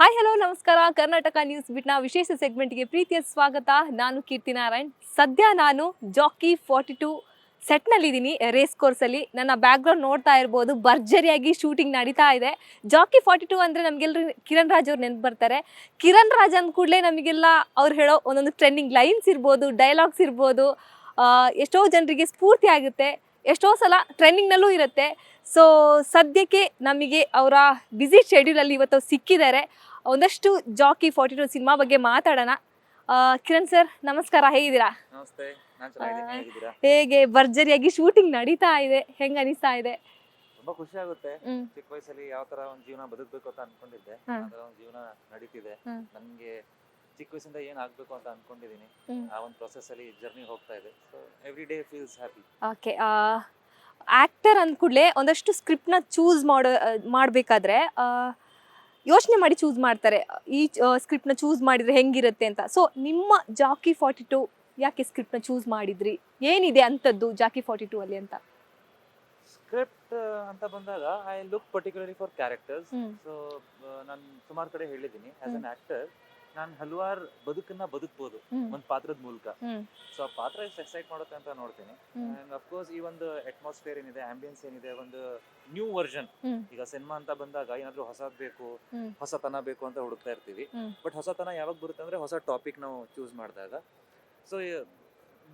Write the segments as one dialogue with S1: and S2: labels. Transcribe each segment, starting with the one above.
S1: Hi hello ನಮಸ್ಕಾರ. Karnataka news ಬಿಟ್ನ ವಿಶೇಷ ಸೆಗ್ಮೆಂಟ್ಗೆ ಪ್ರೀತಿಯ ಸ್ವಾಗತ. ನಾನು ಕೀರ್ತಿ ನಾರಾಯಣ್. ಸದ್ಯ ನಾನು ಜಾಕಿ ಫಾರ್ಟಿ ಟು ಸೆಟ್ನಲ್ಲಿದ್ದೀನಿ ರೇಸ್ ಕೋರ್ಸಲ್ಲಿ ನನ್ನ ಬ್ಯಾಕ್ಗ್ರೌಂಡ್ ನೋಡ್ತಾ ಇರ್ಬೋದು. ಭರ್ಜರಿಯಾಗಿ ಶೂಟಿಂಗ್ ನಡೀತಾ ಇದೆ. ಜಾಕಿ ಫಾರ್ಟಿ ಟು ಅಂದರೆ ನಮಗೆಲ್ಲರೂ ಕಿರಣ್ ರಾಜ್ ಅವ್ರು ನೆನಪು ಬರ್ತಾರೆ. ಕಿರಣ್ ರಾಜ್ ಅಂದ ಕೂಡಲೇ ನಮಗೆಲ್ಲ ಅವ್ರು ಹೇಳೋ ಒಂದೊಂದು ಟ್ರೆಂಡಿಂಗ್ ಲೈನ್ಸ್ ಇರ್ಬೋದು ಡೈಲಾಗ್ಸ್ ಇರ್ಬೋದು. ಎಷ್ಟೋ ಜನರಿಗೆ ಸ್ಫೂರ್ತಿ ಆಗುತ್ತೆ. ಎಷ್ಟೋ ಸಲ ಟ್ರೆಂಡಿಂಗ್ನಲ್ಲೂ ಇರುತ್ತೆ. ಸೊ ಸದ್ಯಕ್ಕೆ ನಮಗೆ ಅವರ ಬ್ಯುಸಿ ಶೆಡ್ಯೂಲಲ್ಲಿ ಇವತ್ತು ಸಿಕ್ಕಿದ್ದಾರೆ. ಒಂದಷ್ಟು ಜಾಕಿ ಫಾರ್ಟಿ ಟು ಸಿನಿಮಾ ಬಗ್ಗೆ ಮಾತಾಡೋಣ. ಆ, ಕಿರಣ್ ಸರ್ ನಮಸ್ಕಾರ. ಹೇಗಿದ್ದೀರಾ?
S2: ನಮಸ್ತೆ. ನಾನ್ ಚೆನ್ನಾಗಿದ್ದೀನಿ. ಹೇಗಿದ್ದೀರಾ?
S1: ಹೇಗೆ? ಭರ್ಜರಿಯಾಗಿ ಶೂಟಿಂಗ್ ನಡೀತಾ ಇದೆ. ಹೆಂಗ ಅನಿಸ್ತಾ ಇದೆ?
S2: ತುಂಬಾ ಖುಷಿ ಆಗುತ್ತೆ.
S1: ಹ್ಮ್.
S2: ಚಿಕ್ಕ ವಯಸ್ಸಲ್ಲಿ ಯಾವ ತರ ಒಂದ್ ಜೀವನ ಬದುಕ್ಬೇಕು ಅಂತ ಅನ್ಕೊಂಡಿದ್ದೆ.
S1: ಹಾ.
S2: ಆ ಒಂದ್ ಜೀವನ ನಡೀತಿದೆ.
S1: ಹ್ಮ್.
S2: ನನ್ಗೆ ಚಿಕ್ಕ ವಯಸ್ಸಿಂದ ಏನ್ ಆಗ್ಬೇಕು ಅಂತ ಅನ್ಕೊಂಡಿದೀನಿ.
S1: ಹ್ಮ್.
S2: ಆ ಒಂದ್ ಪ್ರೊಸೆಸ್ ಅಲ್ಲಿ ಜರ್ನಿ ಹೋಗ್ತಾ ಇದೆ. So every day feels happy
S1: okay. Actor ಅಂದ ಕೂಡಲೇ ಒಂದಷ್ಟು ಸ್ಕ್ರಿಪ್ಟ್ನ ಚೂಸ್ ಮಾಡೋ ಮಾಡಬೇಕಾದ್ರೆ ಯೋಚನೆ ಮಾಡಿ ಚೂಸ್ ಮಾಡ್ತಾರೆ. ಈ ಸ್ಕ್ರಿಪ್ಟ್ನ ಚೂಸ್ ಮಾಡಿದ್ರೆ ಹೆಂಗಿರುತ್ತೆ ಅಂತ. ಸೊ ನಿಮ್ಮ ಜಾಕಿ ಫಾರ್ಟಿ ಟು ಯಾಕೆ ಸ್ಕ್ರಿಪ್ಟ್ನ ಚೂಸ್ ಮಾಡಿದ್ರಿ? ಏನಿದೆ ಅಂಥದ್ದು ಜಾಕಿ ಫಾರ್ಟಿ ಟು ಅಲ್ಲಿ ಅಂತ?
S2: ಸ್ಕ್ರಿಪ್ಟ್ ಅಂತ ಬಂದಾಗ I look particularly for characters. So ನಾನು ಸುಮಾರು ಕಡೆ ಹೇಳಿದ್ದೀನಿ. ಆಸ್ ಅನ್ ಆಕ್ಟರ್ ನಾನು ಹಲವಾರು ಬದುಕನ್ನ ಬದುಕ್ಬೋದು ಒಂದ್ ಪಾತ್ರದ ಮೂಲಕ. ಸೊ ಆ ಪಾತ್ರ ಎಷ್ಟು ಎಕ್ಸೈಟ್ ಮಾಡುತ್ತೆ ಅಂತ ನೋಡ್ತೀನಿ. ಅಂಡ್ ಅಫ್ಕೋರ್ಸ್ ಈ ಒಂದು ಅಟ್ಮಾಸ್ಫಿಯರ್ ಏನಿದೆ ಆಂಬಿಯನ್ಸ್ ಏನಿದೆ ಒಂದು ನ್ಯೂ ವರ್ಷನ್ ಈಗ ಸಿನಿಮಾ ಅಂತ ಬಂದಾಗ ಏನಾದ್ರೂ ಹೊಸದ್ ಬೇಕು. ಹೊಸತನ ಬೇಕು ಅಂತ ಹುಡುಕ್ತಾ ಇರ್ತೀವಿ. ಬಟ್ ಹೊಸತನ ಯಾವಾಗ ಬರುತ್ತೆ ಅಂದ್ರೆ ಹೊಸ ಟಾಪಿಕ್ ನಾವು ಚೂಸ್ ಮಾಡಿದಾಗ. ಸೊ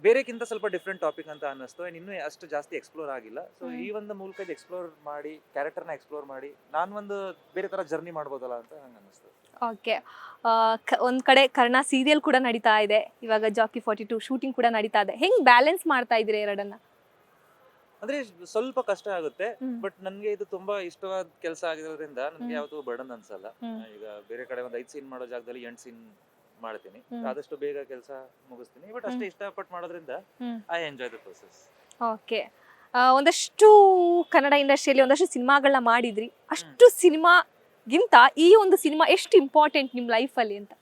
S2: ಬೇರೆಕ್ಕಿಂತ ಸ್ವಲ್ಪ ಡಿಫ್ರೆಂಟ್ ಟಾಪಿಕ್ ಅಂತ ಅನ್ನಿಸ್ತು. ಆ್ಯಂಡ್ ಇನ್ನೂ ಅಷ್ಟು ಜಾಸ್ತಿ ಎಕ್ಸ್ಪ್ಲೋರ್ ಆಗಿಲ್ಲ. ಸೊ ಈ ಒಂದು ಮೂಲಕ ಇದು ಎಕ್ಸ್ಪ್ಲೋರ್ ಮಾಡಿ ಕ್ಯಾರೆಕ್ಟರ್ನ ಎಕ್ಸ್ಪ್ಲೋರ್ ಮಾಡಿ ನಾನು ಒಂದು ಬೇರೆ ತರ ಜರ್ನಿ ಮಾಡ್ಬೋದಲ್ಲ ಅಂತ ನಂಗೆ ಅನ್ನಿಸ್ತು.
S1: ಓಕೆ. ಒಂದ್ ಕಡೆ ಕರ್ಣ ಸೀರಿಯಲ್ ಕೂಡ ನಡೀತಾ ಇದೆ. ಇವಾಗ ಜಾಕಿ ಫಾರ್ಟಿ ಟು ಶೂಟಿಂಗ್ ಕೂಡ ನಡೀತಾ ಇದೆ. ಹೆಂಗ್ ಬ್ಯಾಲೆನ್ಸ್ ಮಾಡ್ತಾ ಇದ್ರಿ ಎರಡನ್ನ?
S2: ಅಂದ್ರೆ ಸ್ವಲ್ಪ ಕಷ್ಟ ಆಗುತ್ತೆ ಬಟ್ ನನ್ಗೆ ಇದು ತುಂಬಾ ಇಷ್ಟವಾದ ಕೆಲಸ ಆಗಿರೋದ್ರಿಂದ ನನ್ಗೆ. ಯಾವತ್ತೂ ಬರ್ಡನ್ ಅನ್ಸಲ್ಲ. ಈಗ ಬೇರೆ ಕಡೆ ಒಂದು ಐದ್ ಸೀನ್ ಮಾಡೋ ಜಾಗದಲ್ಲಿ ಎಂಟು ಸೀನ್ ಮಾಡ್ತೀನಿ. ಆದಷ್ಟು ಬೇಗ ಕೆಲಸ ಮುಗಿಸ್ತೀನಿ. ಬಟ್ ಅಷ್ಟೇ ಇಷ್ಟಪಟ್ಟು ಮಾಡೋದ್ರಿಂದ. I enjoy the process
S1: okay. ಒಂದಷ್ಟು ಕನ್ನಡ ಇಂಡಸ್ಟ್ರಿಯಲ್ಲಿ ಒಂದಷ್ಟು ಸಿನಿಮಾಗಳನ್ನ ಮಾಡಿದ್ರಿ. ಅಷ್ಟು ಸಿನಿಮಾಗಿಂತ ಈ ಒಂದು ಸಿನಿಮಾ ಎಷ್ಟು ಇಂಪಾರ್ಟೆಂಟ್ ನಿಮ್ಮ ಲೈಫಲ್ಲಿ ಅಂತ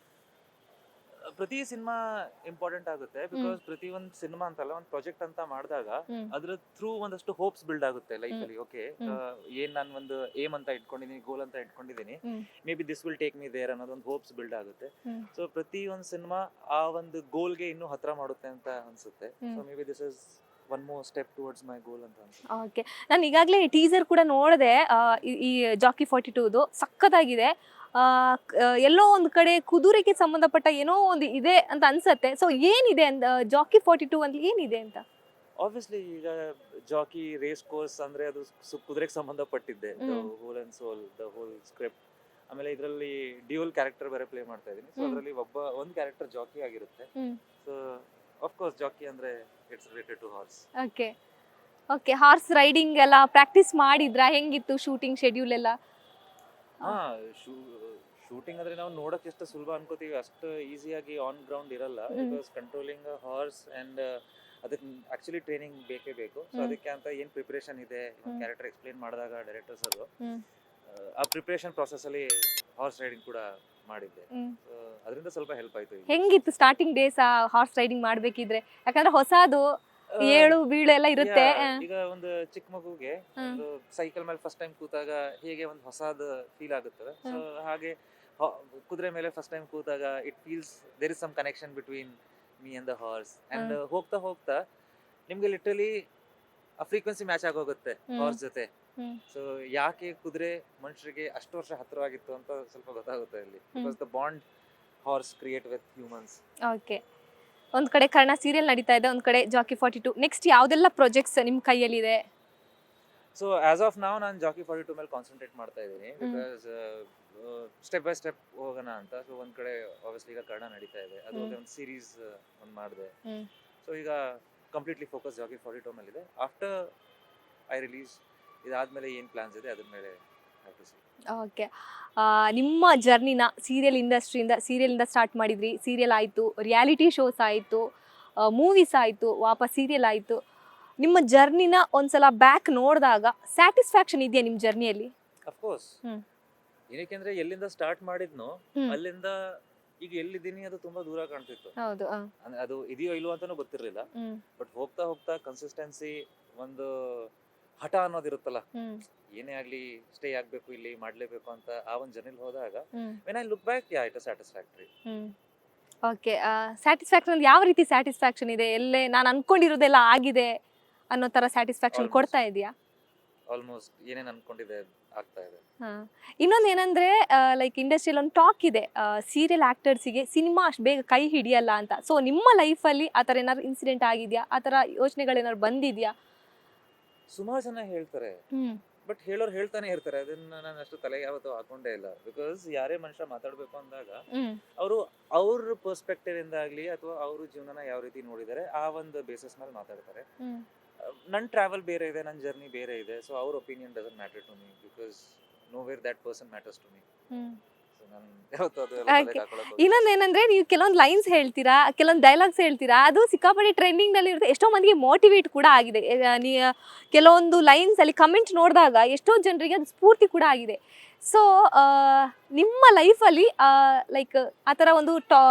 S2: ಪ್ರತಿ ಸಿನಿಮಾ ಇಂಪಾರ್ಟೆಂಟ್ ಆಗುತ್ತೆ ಬಿಕಾಸ್ ಪ್ರತಿ ಒಂದು ಸಿನಿಮಾ ಅಂತಲ್ಲ ಒಂದು ಪ್ರಾಜೆಕ್ಟ್ ಅಂತ ಮಾಡಿದಾಗ. ಅದ್ರ ಥ್ರೂ ಒಂದಷ್ಟು ಹೋಪ್ಸ್ ಬಿಲ್ಡ್ ಆಗುತ್ತೆ ಲೈಫ್ ಅಲ್ಲಿ ಓಕೆ. ಏನ್ ನಾನು ಒಂದು ಏಮ್ ಅಂತ ಇಟ್ಕೊಂಡಿದ್ದೀನಿ ಗೋಲ್ ಅಂತ ಇಟ್ಕೊಂಡಿದ್ದೀನಿ. Maybe this will take me there ಅನ್ನೋದೊಂದು ಹೋಪ್ಸ್ ಬಿಲ್ಡ್ ಆಗುತ್ತೆ. ಸೊ ಪ್ರತಿ ಒಂದು ಸಿನಿಮಾ ಆ ಒಂದು ಗೋಲ್ಗೆ ಇನ್ನೂ ಹತ್ರ ಮಾಡುತ್ತೆ ಅಂತ ಅನ್ಸುತ್ತೆ. So maybe this is one more step towards my goal ಅಂತ ಅನ್ಸುತ್ತೆ.
S1: ಓಕೆ ನಾನು ಈಗಾಗಲೇ ಟೀಸರ್ ಕೂಡ ನೋಡಿದೆ ಈ ಜಾಕಿ ಫಾರ್ಟಿ ಟೂದು ಸಖತ್ತಾಗಿದೆ. ಆ, ಕ- ಆ, ಎಲ್ಲೋ ಒಂದು ಕಡೆ ಕುದುರೆಗೆ ಸಂಬಂಧಪಟ್ಟ ಏನೋ ಒಂದು ಇದೆ ಅಂತ ಅನ್ಸತ್ತೆ. ಸೊ ಏನಿದೆ ಅಂತ ಜಾಕಿ ಫಾರ್ಟಿ ಟೂ ಅಂತ ಏನಿದೆ ಅಂತ?
S2: ಆಬ್ವಿಯಸ್ಲಿ ಈಗ ಜಾಕಿ ರೇಸ್ ಕೋರ್ಸ್ ಅಂದ್ರೆ ಅದು ಸು- ಕುದುರೆಗೆ ಸಂಬಂಧಪಟ್ಟಿದ್ದೆ.
S1: ಹ್ಮ್.
S2: Whole and soul the whole script ಆಮೇಲೆ ಇದರಲ್ಲಿ ಡ್ಯೂಯಲ್ ಕ್ಯಾರೆಕ್ಟರ್ ಬೇರೆ ಪ್ಲೇ ಮಾಡ್ತಾ ಇದೀನಿ ಸೊ
S1: ಹ್ಮ್.
S2: ಅದರಲ್ಲಿ ಒಬ್ಬ ಒಂದು ಕ್ಯಾರೆಕ್ಟರ್ ಜಾಕಿ ಆಗಿರುತ್ತೆ.
S1: Hmm.
S2: So of course jockey ಅಂದ್ರೆ it's related to horse
S1: okay okay horse riding ಎಲ್ಲ ಪ್ರಾಕ್ಟೀಸ್ ಮಾಡಿದ್ರಾ? ಹೆಂಗಿತ್ತು ಶೂಟಿಂಗ್ ಶೆಡ್ಯೂಲ್ ಎಲ್ಲ?
S2: ಹಾ ಶೂಟಿಂಗ್ ಅಂದ್ರೆ ನಾವು ನೋಡಕ್ ಎಷ್ಟು ಸುಲಭ ಅನ್ಕೋತೀವಿ. ಅಷ್ಟು ಈಸಿಯಾಗಿ ಆನ್ ಗ್ರೌಂಡ್ ಇರಲ್ಲ. ಬಿಕಾಸ್ ಕಂಟ್ರೋಲಿಂಗ್ ಹಾರ್ಸ್ ಅಂಡ್ ಅದಕ್ಕೆ ಆಕ್ಚುಲಿ ಟ್ರೈನಿಂಗ್ ಬೇಕೇ ಬೇಕು. ಸೊ ಅದಕ್ಕೆ ಅಂತ ಏನು ಪ್ರಿಪರೇಷನ್ ಇದೆ. ಕ್ಯಾರೆಕ್ಟರ್ ಎಕ್ಸ್ಪ್ಲೇನ್ ಮಾಡಿದಾಗ ಡೈರೆಕ್ಟರ್ ಸರ್ ಆ ಪ್ರಿಪರೇಷನ್ ಪ್ರಾಸೆಸ್ ಅಲ್ಲಿ ಹಾರ್ಸ್ ರೈಡಿಂಗ್ ಕೂಡ ಮಾಡಿದ್ದೆ. ಅದರಿಂದ ಸ್ವಲ್ಪ ಹೆಲ್ಪ್ ಆಯ್ತು ಈಗ.
S1: ಹೆಂಗಿತ್ತು ಸ್ಟಾರ್ಟಿಂಗ್ ಡೇಸ್ ಆ ಹಾರ್ಸ್ ರೈಡಿಂಗ್ ಮಾಡ್ಬೇಕಿದ್ರೆ ಯಾಕಂದ್ರೆ ಹೊಸದು
S2: ಆ,
S1: ಏಳು ಬೀಳು ಎಲ್ಲ ಇರುತ್ತೆ
S2: ಈಗ ಒಂದು ಚಿಕ್ಕ ಮಗುಗೆ
S1: ಹ್ಮ್.
S2: ಒಂದು ಸೈಕಲ್ ಮೇಲೆ ಫಸ್ಟ್ ಟೈಮ್ ಕೂತಾಗ ಹೇಗೆ ಒಂದು ಹೊಸದ ಫೀಲ್ ಆಗುತ್ತದೆ ಸೊ ಹಾಗೆ ಕುದ್ರೆ ಕುದುರೆ ಮೇಲೆ ಫಸ್ಟ್ ಟೈಮ್ ಕೂತಾಗ it feels there is some connection between me and the horse and ಹೋಗ್ತಾ ಹೋಗ್ತಾ ನಿಮ್ಗೆ ಲಿಟ್ರಲಿ ಆ ಫ್ರೀಕ್ವೆನ್ಸಿ ಮ್ಯಾಚ್ ಆಗೋಗುತ್ತೆ
S1: ಹ್ಮ್.
S2: ಹಾರ್ಸ್ ಜೊತೆ. ಸೊ ಯಾಕೆ ಕುದುರೆ ಮನುಷ್ಯರಿಗೆ ಅಷ್ಟು ವರ್ಷ ಹತ್ತಿರವಾಗಿತ್ತು ಅಂತ ಸ್ವಲ್ಪ ಗೊತ್ತಾಗುತ್ತೆ ಇಲ್ಲಿ. Because the bond horse create with humans
S1: okay ಒಂದ್ ಕಡೆ ಕರ್ಣ ಸೀರಿಯಲ್ ನಡೀತಾ ಇದೆ ಒಂದ್ ಕಡೆ ಜಾಕಿ ಫಾರ್ಟಿ ಟು ನೆಕ್ಸ್ಟ್ ಯಾವ್ದೆಲ್ಲ ಪ್ರಾಜೆಕ್ಟ್ಸ್ ನಿಮ್ ಕೈಯಲ್ಲಿದೆ?
S2: ಸೊ ಆಸ್ ಆಫ್ ನಾವು ನಾನು ಜಾಕಿ ಫಾರ್ಟಿ ಟು ಮೇಲೆ ಕಾನ್ಸಂಟ್ರೇಟ್ ಮಾಡ್ತಾ ಇದ್ದೀನಿ. ಬಿಕಾಸ್ ಸ್ಟೆಪ್ ಬೈ ಸ್ಟೆಪ್ ಹೋಗೋಣ ಅಂತ. ಸೊ ಒಂದ್ ಕಡೆ ಆಬ್ವಿಯಸ್ಲಿ ಈಗ ಕನ್ನಡ ನಡೀತಾ ಇದೆ. ಅದು. ಒಂದು ಸೀರೀಸ್ ಒಂದು ಮಾಡಿದೆ. ಸೊ ಈಗ completely focus jockey forty two ಮೇಲೆ ಇದೆ ಆಫ್ಟರ್ ಐ ರಿಲೀಸ್ ಇದಾದ್ಮೇಲೆ ಏನು ಪ್ಲಾನ್ಸ್ ಇದೆ ಅದ್ರ ಮೇಲೆ.
S1: ಓಕೆ ನಿಮ್ಮ ಜರ್ನಿನ ಸೀರಿಯಲ್ ಇಂಡಸ್ಟ್ರಿಯಿಂದ ಸೀರಿಯಲಿಂದ ಸ್ಟಾರ್ಟ್ ಮಾಡಿದ್ರಿ. ಸೀರಿಯಲ್ ಆಯಿತು ರಿಯಾಲಿಟಿ ಶೋಸ್ ಆಯಿತು ಮೂವೀಸ್ ಆಯಿತು ವಾಪಸ್ ಸೀರಿಯಲ್ ಆಯಿತು. ನಿಮ್ಮ ಜರ್ನಿನ ಒಂದ್ಸಲ ಬ್ಯಾಕ್ ನೋಡಿದಾಗ ಸ್ಯಾಟಿಸ್ಫ್ಯಾಕ್ಷನ್ ಇದೆಯಾ ನಿಮ್ಮ ಜರ್ನಿಯಲ್ಲಿ ಅಫ್ಕೋರ್ಸ್.
S2: ಏನಕ್ಕೆಂದ್ರೆ ಎಲ್ಲಿಂದ ಸ್ಟಾರ್ಟ್ ಮಾಡಿದ್ನೋ ಅಲ್ಲಿಂದ ಈಗ ಎಲ್ಲಿದ್ದೀನಿ ಅದು ತುಂಬಾ ದೂರ ಕಾಣ್ತಿತ್ತು.
S1: ಹೌದು
S2: ಅಂದ್ರೆ ಅದು ಇದೆಯೋ ಇಲ್ವೋ ಅಂತಾನೂ ಗೊತ್ತಿರಲಿಲ್ಲ. ಬಟ್ ಹೋಗ್ತಾ ಹೋಗ್ತಾ ಕನ್ಸಿಸ್ಟೆನ್ಸಿ ಒಂದು ಹಠ ಅನ್ನೋದಿರುತ್ತಲ್ಲ. ಏನೇ ಆಗ್ಲಿ ಸ್ಟೇ ಆಗ್ಬೇಕು ಇಲ್ಲಿ ಮಾಡ್ಲೇಬೇಕು ಅಂತ ಆ ಒಂದು ಜರ್ನಿಲ್ ಹೋದಾಗ when I look back yeah it satisfactory
S1: okay satisfaction ಯಾವ ರೀತಿ ಸ್ಯಾಟಿಸ್ಫ್ಯಾಕ್ಷನ್ ಇದೆ? ಎಲ್ಲೇ ನಾನು ಅನ್ಕೊಂಡಿರೋದೆಲ್ಲ ಆಗಿದೆ ಅನ್ನೋ ತರ ಸ್ಯಾಟಿಸ್ಫ್ಯಾಕ್ಷನ್ ಕೊಡ್ತಾ ಇದೆಯಾ?
S2: ಆಲ್ಮೋಸ್ಟ್ ಏನೇನ್ ಅನ್ಕೊಂಡಿದೆ ಆಗ್ತಾ ಇದೆ.
S1: ಇನ್ನೊಂದು ಏನಂದ್ರೆ ಲೈಕ್ ಇಂಡಸ್ಟ್ರಿಯಲ್ಲಿ ಒಂದು ಟಾಕ್ ಇದೆ. ಸೀರಿಯಲ್ ಆಕ್ಟರ್ಸಿಗೆ ಸಿನಿಮಾ ಅಷ್ಟು ಬೇಗ ಕೈ ಹಿಡಿಯಲ್ಲ ಅಂತ. ಸೊ ನಿಮ್ಮ ಲೈಫಲ್ಲಿ ಆ ಥರ ಏನಾದ್ರು ಇನ್ಸಿಡೆಂಟ್ ಆಗಿದೆಯಾ? ಆ ಥರ ಯೋಚನೆಗಳೇನಾದ್ರು ಬಂದಿದ್ಯಾ?
S2: ಸುಮಾರು ಜನ ಹೇಳ್ತಾರೆ. ಬಟ್ ಹೇಳೋರು ಹೇಳ್ತಾನೆ ಇರ್ತಾರೆ. ಅದನ್ನ ನಾನು ಅಷ್ಟು ತಲೆ ಯಾವತ್ತು ಹಾಕೊಂಡೇ ಇಲ್ಲ. ಬಿಕಾಸ್ ಯಾರೇ ಮನುಷ್ಯ ಮಾತಾಡ್ಬೇಕು ಅಂದಾಗ ಅವರು ಅವ್ರ ಪರ್ಸ್ಪೆಕ್ಟಿವ್ ಇಂದ ಆಗ್ಲಿ ಅಥವಾ ಅವ್ರ ಜೀವನನ ಯಾವ ರೀತಿ ನೋಡಿದ್ದಾರೆ ಆ ಒಂದು ಬೇಸಿಸ್ ಮೇಲೆ ಮಾತಾಡ್ತಾರೆ. ನನ್ನ ಟ್ರಾವೆಲ್ ಬೇರೆ ಇದೆ ನನ್ನ ಜರ್ನಿ ಬೇರೆ ಇದೆ ಸೊ ಅವ್ರ opinion doesn't matter to me because nowhere that person matters to me
S1: ಇನ್ನೊಂದು ಏನಂದ್ರೆ ನೀವು ಕೆಲವೊಂದು ಲೈನ್ಸ್ ಹೇಳ್ತೀರಾ ಕೆಲವೊಂದು ಡೈಲಾಗ್ಸ್ ಹೇಳ್ತೀರಾ ಅದು ಸಿಕ್ಕಾಪಟ್ಟೆ ಟ್ರೆಂಡಿಂಗ್ನಲ್ಲಿ ಇರುತ್ತೆ. ಎಷ್ಟೋ ಮಂದಿಗೆ ಮೋಟಿವೇಟ್ ಕೂಡ ಆಗಿದೆ. ಕೆಲವೊಂದು ಲೈನ್ಸ್ ಅಲ್ಲಿ ಕಮೆಂಟ್ ನೋಡಿದಾಗ ಎಷ್ಟೋ ಜನರಿಗೆ ಅದು ಸ್ಫೂರ್ತಿ ಕೂಡ ಆಗಿದೆ. ಸೊ ನಿಮ್ಮ ಲೈಫಲ್ಲಿ ಲೈಕ್ ಆ ಥರ ಒಂದು ಟಾ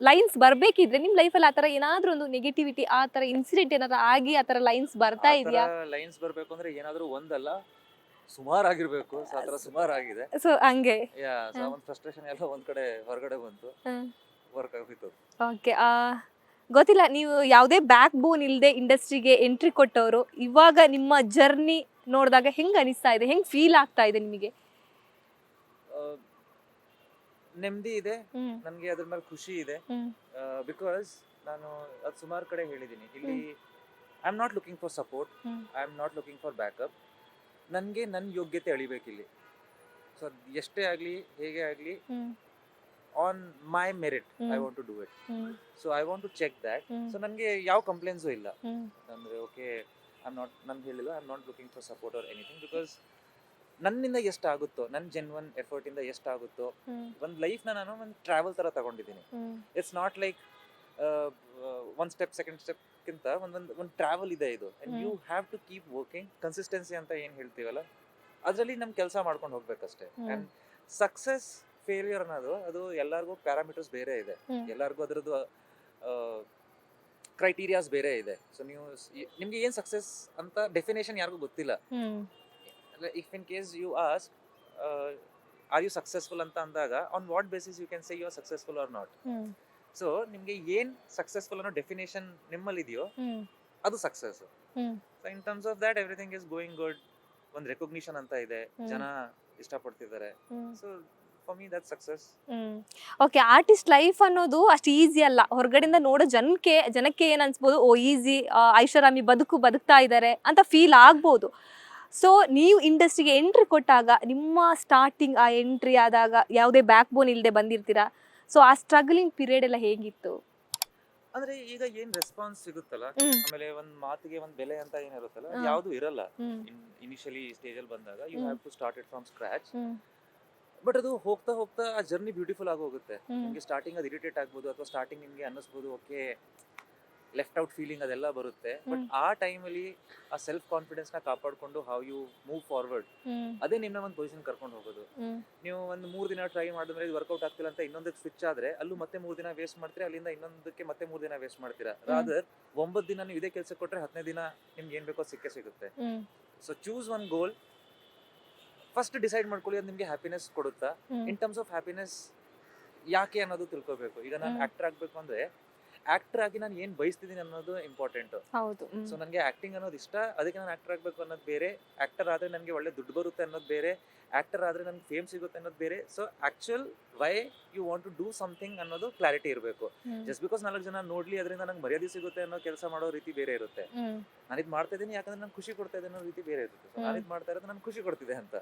S1: ಲೈನ್ಸ್ ಬರಬೇಕಿದ್ರೆ ನಿಮ್ಮ ಲೈಫಲ್ಲಿ ಆ ಥರ ಏನಾದ್ರೂ ಒಂದು ನೆಗೆಟಿವಿಟಿ ಆ ಥರ ಇನ್ಸಿಡೆಂಟ್ ಏನಾದ್ರೂ ಆಗಿ ಆ ಥರ ಲೈನ್ಸ್ ಬರ್ತಾ ಇದೆಯಾ?
S2: ಲೈನ್ಸ್ ಬರ್ಬೇಕು ಅಂದ್ರೆ ಏನಾದ್ರೂ ಒಂದಲ್ಲ. ಸುಮಾರು ಆಗಿರ್ಬೇಕು ಸೊ ಆತರ ಸುಮಾರು ಆಗಿದೆ
S1: ಸೊ ಹಂಗೆ.
S2: Yeah so. ಒಂದು ಫ್ರಸ್ಟ್ರೇಷನ್ ಎಲ್ಲ ಒಂದ್ ಕಡೆ ಹೊರಗಡೆ ಬಂತು. ವರ್ಕ್ ಆಗೋಯ್ತು
S1: ಓಕೆ ಗೊತ್ತಿಲ್ಲ ನೀವು ಯಾವುದೇ ಬ್ಯಾಕ್ ಬೋನ್ ಇಲ್ಲದೆ ಇಂಡಸ್ಟ್ರಿಗೆ ಎಂಟ್ರಿ ಕೊಟ್ಟವರು ಇವಾಗ ನಿಮ್ಮ ಜರ್ನಿ ನೋಡಿದಾಗ ಹೆಂಗ್ ಅನಿಸ್ತಾ ಇದೆ? ಹೆಂಗ್ ಫೀಲ್ ಆಗ್ತಾ ಇದೆ ನಿಮಗೆ?
S2: ನೆಮ್ಮದಿ ಇದೆ.
S1: ನನಗೆ
S2: ನನ್ಗೆ ಅದ್ರ ಮೇಲೆ ಖುಷಿ ಇದೆ.
S1: ಹ್ಮ್.
S2: ಬಿಕಾಸ್ ನಾನು ಅದು ಸುಮಾರು ಕಡೆ ಹೇಳಿದ್ದೀನಿ ಇಲ್ಲಿ I am not looking for support
S1: hmm.
S2: I am not looking for backup ನನಗೆ ನನ್ನ ಯೋಗ್ಯತೆ ಅಳಿಬೇಕಿಲ್ಲಿ. ಸೊ ಎಷ್ಟೇ ಆಗಲಿ ಹೇಗೆ ಆಗಲಿ on my merit I. Want to do it so I want to check that so ನನಗೆ ಯಾವ ಕಂಪ್ಲೇಂಟ್ಸು ಇಲ್ಲ. ಅಂದ್ರೆ ಓಕೆ ಐ ಆಮ್ ನಾಟ್ ನನ್ ಹೇಳಿಲ್ಲ I am not looking for support or anything because ನನ್ನಿಂದ ಎಷ್ಟಾಗುತ್ತೋ ನನ್ನ ಜೆನ್ವನ್ ಎಫರ್ಟಿಂದ ಎಷ್ಟಾಗುತ್ತೋ ಒಂದು ಲೈಫ್ನ ನಾನು ಒಂದು ಟ್ರಾವೆಲ್ ಥರ ತಗೊಂಡಿದ್ದೀನಿ. It's not like one step second ಸ್ಟೆಪ್ಗಿಂತ ಒಂದೊಂದು ಒಂದು ಟ್ರಾವೆಲ್ ಇದೆ ಇದು. And you have to keep working consistency ಅಂತ ಏನು ಹೇಳ್ತೀವಲ್ಲ? ಅದರಲ್ಲಿ ನಮ್ಮ ಕೆಲಸ ಮಾಡ್ಕೊಂಡು ಹೋಗ್ಬೇಕಷ್ಟೇ.
S1: ಅಂಡ್
S2: ಆ್ಯಂಡ್ ಸಕ್ಸಸ್ ಫೇಲ್ಯೂರ್ ಅನ್ನೋದು ಅದು ಎಲ್ಲರಿಗೂ ಪ್ಯಾರಾಮೀಟರ್ಸ್ ಬೇರೆ ಇದೆ. ಎಲ್ಲರಿಗೂ ಅದರದ್ದು ಕ್ರೈಟೀರಿಯಾಸ್ ಬೇರೆ ಇದೆ. ಸೊ ನೀವು ನಿಮಗೆ ಏನು ಸಕ್ಸಸ್ ಅಂತ ಡೆಫಿನೇಷನ್ ಯಾರಿಗೂ ಗೊತ್ತಿಲ್ಲ. If in case you ask are you successful ಅಂತ ಅಂದಾಗ on what basis you can say you are successful or not so ನಿಮ್ಗೆ ಏನ್ ಸಕ್ಸಸ್ಫುಲ್ ಅನ್ನೋ ಡೆಫಿನೇಷನ್ ನಿಮ್ಮಲ್ಲಿ ಇದೆಯೋ ಅದು success in terms of that everything is going good ಒಂದು recognition ಅಂತ ಇದೆ. ಜನ ಇಷ್ಟಪಡ್ತಿದ್ದಾರೆ. ಸೊ
S1: ಓಕೆ ಆರ್ಟಿಸ್ಟ್ ಲೈಫ್ ಅನ್ನೋದು ಅಷ್ಟು ಈಸಿ ಅಲ್ಲ. ಹೊರಗಡೆಯಿಂದ ನೋಡೋ ಜನಕ್ಕೆ ಜನಕ್ಕೆ ಏನ್ ಅನ್ಸ್ಬೋದು? ಓ ಈಸಿ ಐಷಾರಾಮಿ ಬದುಕು ಬದುಕ್ತಾ ಇದ್ದಾರೆ ಅಂತ ಫೀಲ್ ಆಗ್ಬೋದು. ಸೊ ನೀವು ಇಂಡಸ್ಟ್ರಿಗೆ ಎಂಟ್ರಿ ಕೊಟ್ಟಾಗ ನಿಮ್ಮ ಸ್ಟಾರ್ಟಿಂಗ್ ಆ ಎಂಟ್ರಿ ಆದಾಗ ಯಾವುದೇ ಬ್ಯಾಕ್ ಬೋನ್ ಇಲ್ಲದೆ ಬಂದಿರ್ತೀರಾ? ಸೊ ಆ ಸ್ಟ್ರಗಲಿಂಗ್ ಪೀರಿಯಡ್ ಎಲ್ಲ ಹೇಗಿತ್ತು?
S2: ಅಂದ್ರೆ ಈಗ ಏನ್ ರೆಸ್ಪಾನ್ಸ್ ಸಿಗುತ್ತಲ್ಲ
S1: ಹ್ಮ್.
S2: ಆಮೇಲೆ ಒಂದ್ ಮಾತಿಗೆ ಒಂದ್ ಬೆಲೆ ಅಂತ ಏನಿರುತ್ತಲ್ಲ
S1: ಯಾವ್ದು
S2: ಯಾವುದು ಇರಲ್ಲ.
S1: ಹ್ಮ್.
S2: ಇನಿಷಿಯಲಿ ಸ್ಟೇಜ್ ಅಲ್ಲಿ ಬಂದಾಗ you
S1: hmm.
S2: Have to start it from scratch
S1: hmm.
S2: But ಅದು ಹೋಗ್ತಾ ಹೋಗ್ತಾ ಆ ಜರ್ನಿ ಬ್ಯೂಟಿಫುಲ್ ಆಗಿ ಹೋಗುತ್ತೆ
S1: ಹ್ಮ್.
S2: ನಿಮಗೆ ಸ್ಟಾರ್ಟಿಂಗ್ ಅದು ಇರಿಟೇಟ್ ಆಗ್ಬೋದು ಅಥವಾ ಸ್ಟಾರ್ಟಿಂಗ್ ನಿಮ್ಗೆ ಅನ್ನಿಸ್ಬೋದು ಓಕೆ ಲೆಫ್ಟ್ ಔಟ್ ಫೀಲಿಂಗ್ ಅದೆಲ್ಲ ಬರುತ್ತೆ. ಬಟ್. ಆ ಟೈಮಲ್ಲಿ ಆ ಸೆಲ್ಫ್ ಕಾನ್ಫಿಡೆನ್ಸ್ನ ಕಾಪಾಡಿಕೊಂಡು ಹೌ ಯು ಮೂವ್ ಫಾರ್ವರ್ಡ್ ಅದೇ ನಿಮ್ಮನ್ನ ಒಂದು ಪೊಸಿಷನ್ ಕರ್ಕೊಂಡು ಹೋಗೋದು. ನೀವು ಒಂದು ಮೂರು ದಿನ ಟ್ರೈ ಮಾಡಿದ್ರೆ ಇದು ವರ್ಕೌಟ್ ಆಗ್ತಿಲ್ಲ ಅಂತ ಇನ್ನೊಂದಕ್ಕೆ ಸ್ವಿಚ್ ಆದ್ರೆ ಅಲ್ಲೂ ಮತ್ತೆ ಮೂರು ದಿನ ವೇಸ್ಟ್ ಮಾಡ್ತೀರಾ? ಅಲ್ಲಿಂದ ಇನ್ನೊಂದಕ್ಕೆ ಮತ್ತೆ ಮೂರು ದಿನ ವೇಸ್ಟ್ ಮಾಡ್ತೀರಾ? ರಾದರ್ ಒಂಬತ್ತು ದಿನ ನೀವು ಇದೇ ಕೆಲಸ ಕೊಟ್ರೆ ಹತ್ತನೇ ದಿನ ನಿಮ್ಗೆ ಏನ್ ಬೇಕೋ ಸಿಕ್ಕೇ ಸಿಗುತ್ತೆ. So choose one goal first decide ಮಾಡ್ಕೊಳ್ಳಿ ಅದು ನಿಮಗೆ ಹ್ಯಾಪಿನೆಸ್ ಕೊಡುತ್ತಾ? ಇನ್ ಟರ್ಮ್ಸ್ ಆಫ್ ಹ್ಯಾಪಿನೆಸ್ ಯಾಕೆ ಅನ್ನೋದು ತಿಳ್ಕೊಬೇಕು. ಈಗ ನಾನು ಆಕ್ಟರ್ ಆಗ್ಬೇಕು ಅಂದ್ರೆ ಆಕ್ಟರ್ ಆಗಿ ನಾನು ಏನ್ ಬಯಸ್ತಿದ್ದೀನಿ ಅನ್ನೋದು ಇಂಪಾರ್ಟೆಂಟ್
S1: ಹೌದು.
S2: ಸೊ ನನಗೆ ಆಕ್ಟಿಂಗ್ ಅನ್ನೋದು ಇಷ್ಟ. ಅದಕ್ಕೆ ನಾನು ಆಕ್ಟರ್ ಆಗಬೇಕು ಅನ್ನೋದು ಬೇರೆ. ಆಕ್ಟರ್ ಆದ್ರೆ ನನಗೆ ಒಳ್ಳೆ ದುಡ್ಡು ಬರುತ್ತೆ ಅನ್ನೋದು ಬೇರೆ. ಆಕ್ಟರ್ ಆದ್ರೆ ನನಗೆ ಫೇಮ್ ಸಿಗುತ್ತೆ ಅನ್ನೋದು ಬೇರೆ. So actual why you want to do something ಅನ್ನೋದು ಕ್ಲಾರಿಟಿ ಇರಬೇಕು. ಜಸ್ಟ್ ಬಿಕಾಸ್ ನಾಲ್ಕು ಜನ ನೋಡ್ಲಿ ಅದರಿಂದ ನಂಗೆ ಮರ್ಯಾದೆ ಸಿಗುತ್ತೆ ಅನ್ನೋ ಕೆಲಸ ಮಾಡೋ ರೀತಿ ಬೇರೆ ಇರುತ್ತೆ. ನಾನು ಇದು ಮಾಡ್ತಾ ಇದ್ದೀನಿ ಯಾಕಂದ್ರೆ ನಂಗೆ ಖುಷಿ ಕೊಡ್ತಾ ಇದೆ ಅನ್ನೋ ರೀತಿ ಬೇರೆ ಇರುತ್ತೆ. ನಾನು ಇದು ಮಾಡ್ತಾ ಇರೋದು ನಂಗೆ ಖುಷಿ ಕೊಡ್ತಿದೆ ಅಂತ.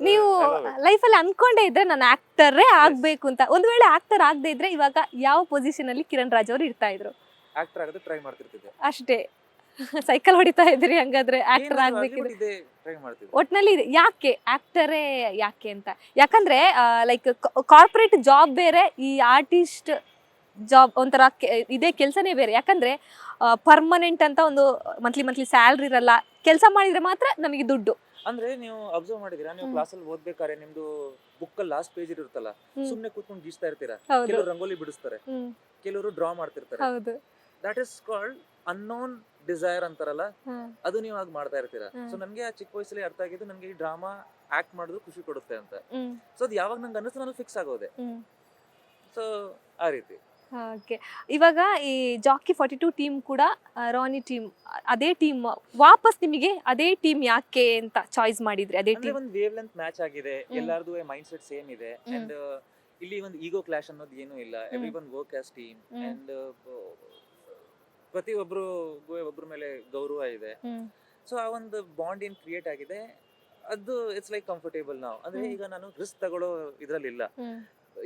S1: ನೀವು
S2: ಲೈಫ್ ಅಲ್ಲಿ.
S1: ಲೈಫಲ್ಲಿ ಅನ್ಕೊಂಡೇ ಇದ್ರೆ ನಾನು ಆಕ್ಟರೇ ಆಗ್ಬೇಕು ಅಂತ. ಒಂದ್ ವೇಳೆ ಆಕ್ಟರ್ ಆಗದೆ ಇದ್ರೆ ಇವಾಗ ಯಾವ ಪೊಸಿಷನ್ ಅಲ್ಲಿ ಕಿರಣ್ ರಾಜ್ ಅವರು ಇರ್ತಾ ಇದ್ರು?
S2: ಆಕ್ಟರ್ ಆಗೋದು ಟ್ರೈ ಮಾಡ್ತಿರ್ತಿದ್ದೆ.
S1: ಅಷ್ಟೇ. ಸೈಕಲ್ ಹೊಡಿತಾ ಇದ್ರಿ ಹಂಗಾದ್ರೆ ಆಕ್ಟರ್ ಆಗ್ಬೇಕಿದ್ರೆ. ಒಟ್ನಲ್ಲಿ ಯಾಕೆ? ಆಕ್ಟರೇ ಯಾಕೆ ಅಂತ. ಯಾಕಂದ್ರೆ ಲೈಕ್ ಕಾರ್ಪೊರೇಟ್ ಜಾಬ್ ಬೇರೆ ಈ ಆರ್ಟಿಸ್ಟ್ ಜಾಬ್ ಒಂಥರ ಇದೇ ಕೆಲಸನೇ ಬೇರೆ. ಯಾಕಂದ್ರೆ ಪರ್ಮನೆಂಟ್ ಅಂತ ಒಂದು ಮಂತ್ಲಿ ಮಂತ್ಲಿ ಸ್ಯಾಲ್ರಿ ಇರಲ್ಲ. ಕೆಲಸ ಮಾಡಿದ್ರೆ ಮಾತ್ರ ನಮಗೆ ದುಡ್ಡು.
S2: ಅಂದ್ರೆ ನೀವು ಅಬ್ಸರ್ವ್ ಮಾಡಿದೀರಾ ನೀವು
S1: ಕ್ಲಾಸ್
S2: ಅಲ್ಲಿ ಓದ್ಬೇಕಾದ್ರೆ ನಿಮ್ದು ಬುಕ್ ಅಲ್ಲಿ ಲಾಸ್ಟ್ ಪೇಜ್ ಇರುತ್ತಲ್ಲ. ಸುಮ್ನೆ ಕೂತ್ಕೊಂಡು ಗೀಸ್ತಾ ಇರ್ತೀರಾ? ಕೆಲವರು ರಂಗೋಲಿ ಬಿಡಿಸ್ತಾರೆ ಕೆಲವರು ಡ್ರಾ ಮಾಡ್ತಿರ್ತಾರೆ.
S1: ಹೌದು.
S2: That is called unknown desire ಅಂತಾರಲ್ಲ ಅದು ನೀವು ಆಗ ಮಾಡ್ತಾ ಇರ್ತೀರಾ. ಸೊ ನನಗೆ ಆ ಚಿಕ್ಕ ವಯಸ್ಸಲ್ಲಿ ಅರ್ಥ ಆಗಿದ್ದು ನನಗೆ ಈ ಡ್ರಾಮಾ ಆಕ್ಟ್ ಮಾಡೋದು ಖುಷಿ ಕೊಡುತ್ತೆ ಅಂತ. ಸೊ ಅದು ಯಾವಾಗ ನಂಗೆ ಅನ್ನಿಸ್ತು ನಾನು ಫಿಕ್ಸ್ ಆಗೋದೆ. ಸೊ ಆ ರೀತಿ.
S1: ಓಕೆ ಇವಾಗ ಈ ಜಾಕಿ ಫಾರ್ಟಿ ಟು ಟೀಮ್ ಕೂಡ ಆ, ರಾನಿ ಟೀಮ್ ಅದೇ ಟೀಮ್ ವಾಪಸ್ ನಿಮಗೆ ಅದೇ ಟೀಮ್ ಯಾಕೆ ಅಂತ ಚಾಯ್ಸ್ ಮಾಡಿದ್ರಿ? ಅದೇ
S2: ಅಂದ್ರೆ
S1: ಟೀಮ್
S2: ಒಂದು ವೇವ್ ಲೆಂತ್ ಮ್ಯಾಚ್ ಆಗಿದೆ.
S1: ಹ್ಮ್.
S2: ಎಲ್ಲಾರ್ದು ಮೈಂಡ್ ಸೆಟ್ ಸೇಮ್ ಇದೆ.
S1: ಹ್ಮ್.
S2: ಅಂಡ್ ಇಲ್ಲಿ ಒಂದು ಈಗೋ ಕ್ಲಾಶ್ ಅನ್ನೋದು ಏನು ಇಲ್ಲ.
S1: Everyone
S2: everyone work as team
S1: hmm.
S2: And ಪ್ರತಿಯೊಬ್ಬರಿಗೂ ಒಬ್ಬರ ಮೇಲೆ ಗೌರವ ಇದೆ. ಸೊ ಆ ಒಂದು ಬಾಂಡ್ ಏನ್ ಕ್ರಿಯೇಟ್ ಆಗಿದೆ ಅದು ಇಟ್ಸ್ ಲೈಕ್ ಕಂಫರ್ಟೇಬಲ್ ನಾವು ಅಂದ್ರೆ
S1: ಹ್ಮ್.
S2: ಈಗ ನಾನು ರಿಸ್ಕ್ ತಗೊಳ್ಳೋ ಇದ್ರಲ್ಲಿಲ್ಲ
S1: ಹ್ಮ್.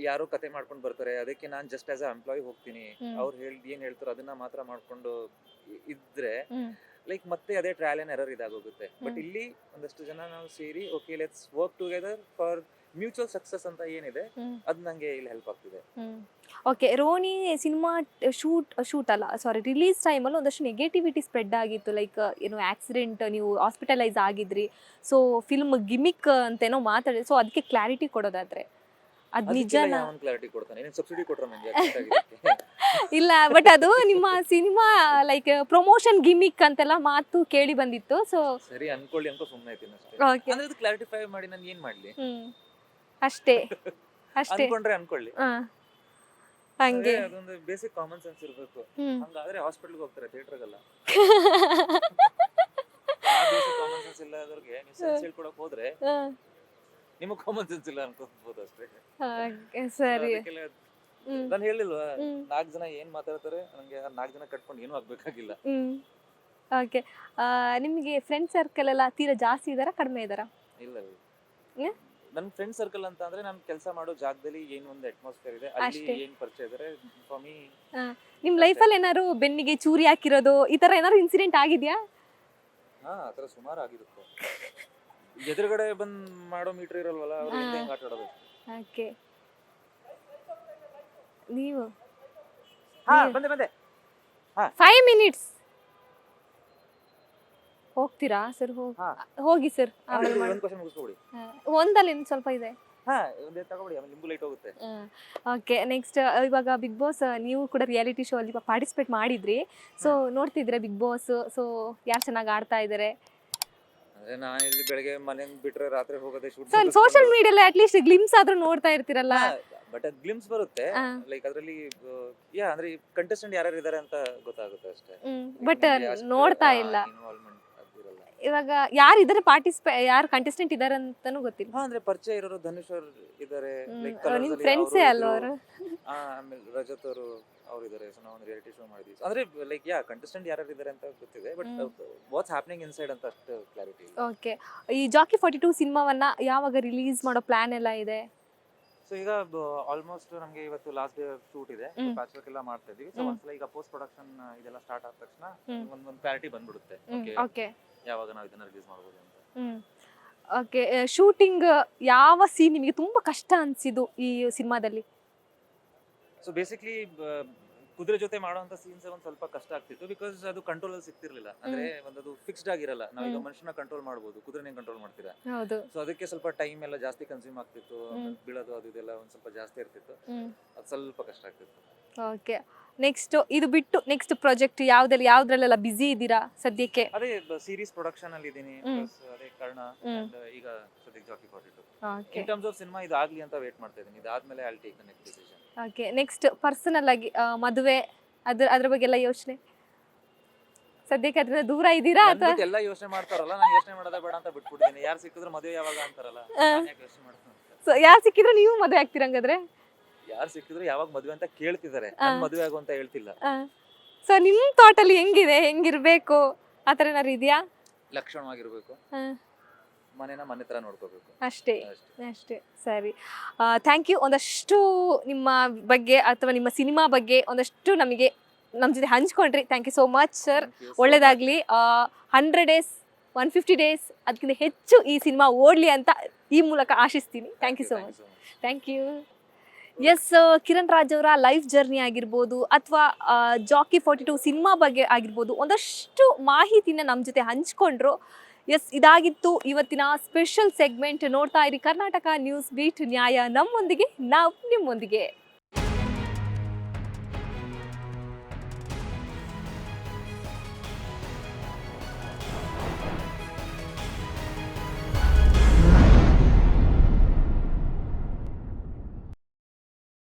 S2: ಯಾರೋ ಕತೆ ಮಾಡ್ಕೊಂಡು ಬರ್ತಾರೆ. ಅದಕ್ಕೆ ನಾನು ಜಸ್ಟ್ ಆಸ್ ಅ ಎಂಪ್ಲಾಯ್ ಹೋಗ್ತೀನಿ. ಅವ್ರು ಹೇಳಿ ಏನ್ ಹೇಳ್ತಾರೋ ಅದನ್ನ ಮಾತ್ರ ಮಾಡ್ಕೊಂಡು ಇದ್ರೆ ಲೈಕ್ ಮತ್ತೆ ಅದೇ ಟ್ರಯಲ್ ಅಂಡ್ ಎರರ್ ಇದಾಗೋಗುತ್ತೆ. ಬಟ್ ಇಲ್ಲಿ ಒಂದಷ್ಟು ಜನ ನಾವು ಸೇರಿ okay let's work together for mutual success ಅಂತ ಏನಿದೆ ಅದು ನಂಗೆ ಇಲ್ಲಿ ಹೆಲ್ಪ್ ಆಗ್ತಿದೆ.
S1: Okay Ronny cinema shoot shoot ಅಲ್ಲ ಸಾರಿ ರಿಲೀಸ್ ಟೈಮಲ್ಲಿ ಒಂದಷ್ಟು ನೆಗೆಟಿವಿಟಿ ಸ್ಪ್ರೆಡ್ ಆಗಿತ್ತು. ಲೈಕ್ ಏನು ಆಕ್ಸಿಡೆಂಟ್ ನೀವು ಹಾಸ್ಪಿಟಲೈಸ್ ಆಗಿದ್ರಿ. ಸೊ ಫಿಲ್ಮ್ ಗಿಮಿಕ್ ಅಂತೇನೋ ಮಾತಾಡಿ ಸೊ ಅದಕ್ಕೆ ಕ್ಲಾರಿಟಿ ಕೊಡೋದಾದ್ರೆ. ಅದು ನಿಜ
S2: ಒಂದು ಕ್ಲಾರಿಟಿ ಕೊಡ್ತಾನೆ. ನೀನು ಸಬ್ಸಿಡಿ ಕೊಟ್ರೆ ನಂಗೆ account ಆಗಿದ್ದಕ್ಕೆ.
S1: ಇಲ್ಲ ಬಟ್ ಅದು ನಿಮ್ಮ ಸಿನಿಮಾ ಲೈಕ್ ಪ್ರಮೋಷನ್ ಗಿಮಿಕ್ ಅಂತೆಲ್ಲ ಮಾತು ಕೇಳಿ ಬಂದಿತ್ತು ಸೊ
S2: ಸರಿ ಅನ್ಕೊಳ್ಳಿ ಅಂತ ಸುಮ್ಮನೆ ಇದ್ದೀನಿ ಅಷ್ಟೇ.
S1: ಓಕೆ
S2: ಅಂದ್ರೆ ಇದು ಕ್ಲಾರಿಟಿಫೈ ಮಾಡಿ ನಾನು ಏನ್ ಮಾಡ್ಲಿ?
S1: ಅಷ್ಟೇ. ಅಷ್ಟೇ.
S2: ಅನ್ಕೊಂಡ್ರೆ ಅನ್ಕೊಳ್ಳಿ.
S1: ಹಂಗೆ.
S2: ಅದೊಂದು ಬೇಸಿಕ್ ಕಾಮನ್ ಸೆನ್ಸ್ ಇರ್ಬೇಕು. ಹಂಗಾದ್ರೆ ಹಾಸ್ಪಿಟಲ್ಗೆ ಹೋಗ್ತಾರೆ ಥಿಯೇಟರ್ಗಲ್ಲ ಆ ಬೇಸಿಕ್ ಕಾಮನ್ ಸೆನ್ಸ್ ಇಲ್ಲದವ್ರಿಗೆ ನೀವು ಸೆನ್ಸ್ ಹೇಳ್ಕೊಡಕ್ ಹೋದ್ರೆ ನಿಮಗೆ ಕಾಮನ್ ಸೆನ್ಸ್ ಇಲ್ಲ ಅನ್ಕೋಬಹುದು ಅಷ್ಟೇ.
S1: ಹಾಗೆ, ಸರಿ.
S2: ಅದಕ್ಕೆಲ್ಲ
S1: ಹ್ಮ್.
S2: ನಾನು ಹೇಳಿಲ್ವಾ
S1: ಹ್ಮ್.
S2: ನಾಲ್ಕು ಜನ ಏನ್ ಮಾತಾಡ್ತಾರೆ ನಂಗೆ ಆ ನಾಲ್ಕು ಜನ ಕಟ್ಕೊಂಡು ಏನೂ ಆಗಬೇಕಾಗಿಲ್ಲ.
S1: ಹ್ಮ್. ಓಕೆ ನಿಮಗೆ ಫ್ರೆಂಡ್ ಸರ್ಕಲ್ ಎಲ್ಲ ತೀರಾ ಜಾಸ್ತಿ ಇದಾರಾ ಕಡಿಮೆ ಇದಾರಾ?
S2: ಇಲ್ಲ
S1: ಏ?
S2: ನನ್ನ ಫ್ರೆಂಡ್ ಸರ್ಕಲ್ ಅಂತ ಅಂದ್ರೆ ನಾನು ಕೆಲಸ ಮಾಡೋ ಜಾಗದಲ್ಲಿ ಏನ್ ಒಂದು ಅಟ್ಮಾಸ್ಫಿಯರ್ ಇದೆ ಅಲ್ಲಿ
S1: ಏನು
S2: ಏನ್ ಪರಿಚಯ ಇದಾರೆ ಫಾರ್ ಮೀ
S1: ನಿಮ್. ಲೈಫಲ್ಲಿ ಏನಾದ್ರು ಬೆನ್ನಿಗೆ ಚೂರಿ ಹಾಕಿರೋದು ಈ ತರ ಏನಾದ್ರು ಇನ್ಸಿಡೆಂಟ್ ಆಗಿದ್ಯಾ?
S2: ಹಾ ಆತರ ಸುಮಾರು ಆಗಿರುತ್ತೆ. ಎದುರುಗಡೆ ಬಂದ್ ಮಾಡೋ ಮೀಟರ್ ಇರಲ್ವಲ್ಲ ಅವ್ರ ಹೆಂಗ್ ಆಟ ಆಡೋದು.
S1: ಓಕೆ. ನೀವು?
S2: ಹಾ ಬಂದೆ ಬಂದೆ. ಹಾ.
S1: ಫೈವ್ ಮಿನಿಟ್ಸ್ ಹೋಗ್ತೀರಾ ಸರ್ ಹೋಗಿ
S2: ಹಾ.
S1: ಹೋಗಿ ಸರ್ ಆಮೇಲೆ ಮಾಡಿ.
S2: ಒಂದ್ ಕ್ವಶನ್ ಮುಗಿಸ್ಕೊಬಿಡಿ.
S1: ಒಂದಲ್ಲಿ ಇನ್ನು ಸ್ವಲ್ಪ ಇದೆ.
S2: ಹಾ ಒಂದೇ ತಗೊಬಿಡಿ ಆಮೇಲೆ ನಿಮ್ಗೂ ಲೈಟ್ ಹೋಗುತ್ತೆ.
S1: ಓಕೆ ನೆಕ್ಸ್ಟ್ ಇವಾಗ ಬಿಗ್ ಬಾಸ್ ನೀವು ಕೂಡ ರಿಯಾಲಿಟಿ ಶೋ ಅಲ್ಲಿ ಪಾರ್ಟಿಸಿಪೇಟ್ ಮಾಡಿದ್ರಿ. ಸೊ ನೋಡ್ತಿದ್ರೆ ಬಿಗ್ ಬಾಸ್ ಸೊ ಯಾರು ಚೆನ್ನಾಗಿ ಆಡ್ತಾ ಇದ್ದಾರೆ
S2: ನಾನು ಇಲ್ಲಿ ಬೆಳಗ್ಗೆ ಮನೆಯಿಂದ ಬಿಟ್ರೆ ರಾತ್ರಿ ಹೋಗೋದೇ ಶೂಟ್
S1: ಸೋಷಿಯಲ್ ಮೀಡಿಯಲ್ಲಿ ಅಟ್ಲೀಸ್ಟ್ ಗ್ಲಿಮ್ಸ್ ಆದ್ರೂ ನೋಡ್ತಾ ಇರ್ತೀರಲ್ಲ?
S2: ಬಟ್ ಅದು ಗ್ಲಿಮ್ಸ್ ಬರುತ್ತೆ. ಲೈಕ್ ಅದರಲ್ಲಿ ಯಾ ಅಂದ್ರೆ ಕಂಟೆಸ್ಟೆಂಟ್ ಯಾರ್ಯಾರು ಇದ್ದಾರೆ ಅಂತ ಗೊತ್ತಾಗುತ್ತೆ ಅಷ್ಟೇ.
S1: ಬಟ್ ನೋಡ್ತಾ ಇಲ್ಲ.
S2: ಇನ್ವಾಲ್ವ್ಮೆಂಟ್
S1: ಇವಾಗ ಯಾರು ಇದ್ರೆ ಪಾರ್ಟಿಸಿಪೇ ಯಾರು ಕಂಟೆಸ್ಟೆಂಟ್ ಇದ್ದಾರೆ ಅಂತಾನು ಗೊತ್ತಿಲ್ಲ.
S2: ಹಾ ಅಂದ್ರೆ ಪರಿಚಯ ಇರೋರು ಧನುಷ್ ಅವರು ಇದ್ದಾರೆ
S1: ಹ್ಮ್,
S2: like
S1: ಅವ್ರು ನಿಮ್
S2: Colours ಅಲ್ಲಿ
S1: ಫ್ರೆಂಡ್ಸೇ
S2: ಅವ್ರು
S1: ಅಲ್ವಾ
S2: ಇದ್ರು.
S1: ಅವರು?
S2: ಆ, ಆಮೇಲೆ ರಜತ್ ಅವರು ಅವ್ರು ಇದ್ದಾರೆ. ಸೊ ನಾವು ಒಂದು ರಿಯಾಲಿಟಿ ಶೋ ಮಾಡಿದ್ವಿ ಅಂದ್ರೆ ಲೈಕ್ ಯಾ ಕಂಟೆಸ್ಟೆಂಟ್ ಯಾರು ಇದ್ದಾರೆ ಅಂತ ಗೊತ್ತಿದೆ but
S1: hmm.
S2: What's happening inside ಅಂತ ಅಷ್ಟು ಕ್ಲಾರಿಟಿ ಇಲ್ಲ.
S1: ಓಕೆ ಈ ಜಾಕಿ ಫಾರ್ಟಿ ಟೂ ಸಿನಿಮಾವನ್ನ ಯಾವಾಗ ರಿಲೀಸ್ ಮಾಡೋ ಪ್ಲಾನ್ ಎಲ್ಲ ಇದೆ?
S2: ಸೊ ಈಗ ಆಲ್ಮೋಸ್ಟ್ ನಮಗೆ ಇವತ್ತು ಲಾಸ್ಟ್ ಡೇ ಶೂಟ್ ಇದೆ.
S1: ಹ್ಮ್.
S2: ಪ್ಯಾಚ್ ವರ್ಕ್ ಎಲ್ಲ ಮಾಡ್ತಾ ಇದೀವಿ ಸೊ
S1: ಹ್ಮ್.
S2: ಒಂದ್ಸಲ ಈಗ ಪೋಸ್ಟ್ ಪ್ರೊಡಕ್ಷನ್ ಇದೆಲ್ಲ ಸ್ಟಾರ್ಟ್ ಆದ ತಕ್ಷಣ
S1: ಹ್ಮ್.
S2: ಒಂದೊಂದು ಕ್ಲಾರಿಟಿ ಬಂದ್ಬಿಡುತ್ತೆ. ಓಕೆ
S1: ಓಕೆ
S2: ಯಾವಾಗ ನಾವು ಇದನ್ನ ರಿಲೀಸ್ ಮಾಡ್ಬೋದು ಅಂತ.
S1: ಓಕೆ ಶೂಟಿಂಗ್ ಯಾವ ಸೀನ್ ನಿಮಗೆ ತುಂಬಾ ಕಷ್ಟ ಅನ್ಸಿದ್ದು ಈ ಸಿನಿಮಾದಲ್ಲಿ?
S2: ಸೊ ಬೇಸಿಕ್ಲಿ ಕುದುರೆ ಜೊತೆ ಮಾಡುವಂತ ಸೀನ್ಸ್ ಒಂದ್ ಸ್ವಲ್ಪ ಕಷ್ಟ ಆಗ್ತಿತ್ತು ಬಿಕಾಸ್ ಅದು ಕಂಟ್ರೋಲ್ ಅಲ್ಲಿ ಸಿಗ್ತಿರ್ಲಿಲ್ಲ. ಅಂದ್ರೆ ಅದು ಫಿಕ್ಸ್ಡ್ ಆಗಿರಲ್ಲ. ನಾವೀಗ. ಮನುಷ್ಯನ ಕಂಟ್ರೋಲ್ ಮಾಡಬಹುದು ಕುದುರೆನೇ ಕಂಟ್ರೋಲ್ ಮಾಡ್ತೀರಾ?
S1: ಹೌದು.
S2: ಸೊ ಅದಕ್ಕೆ ಸ್ವಲ್ಪ ಟೈಮ್ ಎಲ್ಲ ಜಾಸ್ತಿ ಕನ್ಸ್ಯೂಮ್ ಆಗ್ತಿತ್ತು ಬೀಳೋದು ಅದು ಇದೆಲ್ಲ ಒಂದ್ ಸ್ವಲ್ಪ ಜಾಸ್ತಿ ಇರ್ತಿತ್ತು. ಅದು ಸ್ವಲ್ಪ ಕಷ್ಟ ಆಗ್ತಿತ್ತು.
S1: ಓಕೆ ನೆಕ್ಸ್ಟ್ ಇದು ಬಿಟ್ಟು ನೆಕ್ಸ್ಟ್ ಪ್ರಾಜೆಕ್ಟ್ ಯಾವ್ದಲ್ಲಿ ಯಾವ್ದ್ರಲ್ಲೆಲ್ಲ ಬಿಸಿ ಇದ್ದೀರಾ ಸದ್ಯಕ್ಕೆ?
S2: ಅದೇ ಸೀರೀಸ್ ಪ್ರೊಡಕ್ಷನ್ ಅಲ್ಲಿ ಇದೀನಿ ಅದೇ ಕರ್ಣ and ಈಗ ಸದ್ಯಕ್ಕೆ jockey forty two
S1: okay
S2: in terms of cinema ಇದಾಗ್ಲಿ ಅಂತ ವೇಟ್ ಮಾಡ್ತಾ ಇದೀನಿ ಇದಾದ್ಮೇಲೆ I take the next decision
S1: okay next personal ಆಗಿ ಆ, ಮದುವೆ ಅದ್ರ ಅದ್ರ ಬಗ್ಗೆ ಎಲ್ಲ ಯೋಚನೆ? ಸದ್ಯಕ್ಕೆ ಅದ್ರ ದೂರ ಇದ್ದೀರಾ ಅಥವಾ?
S2: ಎಲ್ಲ ಯೋಚನೆ ಮಾಡ್ತಾರಲ್ಲ ನಾನು ಯೋಚನೆ ಮಾಡೋದೇ ಬೇಡ ಅಂತ ಬಿಟ್ಬಿಡ್ತೀನಿ ಯಾರು ಸಿಕ್ಕಿದ್ರು ಮದುವೆ ಯಾವಾಗ ಅಂತಾರಲ್ಲ
S1: ಆ.
S2: ನಾನ್ ಯಾಕ್ ಯೋಚ್ನೆ ಮಾಡ್ತೀನಿ
S1: ಸೊ ಯಾರು ಸಿಕ್ಕಿದ್ರು ನೀವು ಮದುವೆ ಆಗ್ತೀರಾ ಹಂಗಾದ್ರೆ?
S2: ಯಾರು ಸಿಕ್ಕಿದ್ರು ಯಾವಾಗ ಮದುವೆ ಅಂತ ಕೇಳ್ತಿದ್ದಾರೆ. ನನ್ ಮದುವೆ ಆಗು ಅಂತ ಹೇಳ್ತಿಲ್ಲ.
S1: ಸೊ ನಿಮ್ಮ ಅಲ್ಲಿ ಹೆಂಗಿದೆ? ಹೆಂಗಿರ್ಬೇಕು? ಆತರ ಏನಾರು ಏನಾದ್ರು ಇದೆಯಾ?
S2: ಲಕ್ಷಣವಾಗಿರ್ಬೇಕು. ಮನೆನ ಮನೆ ತರ ನೋಡ್ಕೋಬೇಕು.
S1: ಅಷ್ಟೇ.
S2: ಅಷ್ಟೇ.
S1: ಸರಿ. ಥ್ಯಾಂಕ್ ಯು ಒಂದಷ್ಟು ನಿಮ್ಮ ಬಗ್ಗೆ ಅಥವಾ ನಿಮ್ಮ ಸಿನಿಮಾ ಬಗ್ಗೆ ಒಂದಷ್ಟು ನಮಗೆ ನಮ್ಮ ಜೊತೆ ಹಂಚ್ಕೊಂಡ್ರಿ. Thank you so much sir ಒಳ್ಳೇದಾಗ್ಲಿ. Hundred days one fifty days ಅದಕ್ಕಿಂತ ಹೆಚ್ಚು ಈ ಸಿನಿಮಾ ಓಡ್ಲಿ ಅಂತ ಈ ಮೂಲಕ ಆಶಿಸ್ತೀನಿ. Thank you so much. Thank you yes Kiran Raj ಅವರ ಲೈಫ್ ಜರ್ನಿ ಆಗಿರ್ಬೋದು ಅಥವಾ ಜಾಕಿ ಫಾರ್ಟಿ ಟು ಸಿನಿಮಾ ಬಗ್ಗೆ ಆಗಿರ್ಬೋದು ಒಂದಷ್ಟು ಮಾಹಿತಿನ ನಮ್ಮ ಜೊತೆ ಹಂಚ್ಕೊಂಡ್ರು. ಎಸ್ ಇದಾಗಿತ್ತು ಇವತ್ತಿನ ಸ್ಪೆಷಲ್ ಸೆಗ್ಮೆಂಟ್ ನೋಡ್ತಾ ಇರಿ ಕರ್ನಾಟಕ ನ್ಯೂಸ್ ಬೀಟ್ ನ್ಯಾಯ ನಮ್ಮೊಂದಿಗೆ, ನಾವು ನಿಮ್ಮೊಂದಿಗೆ.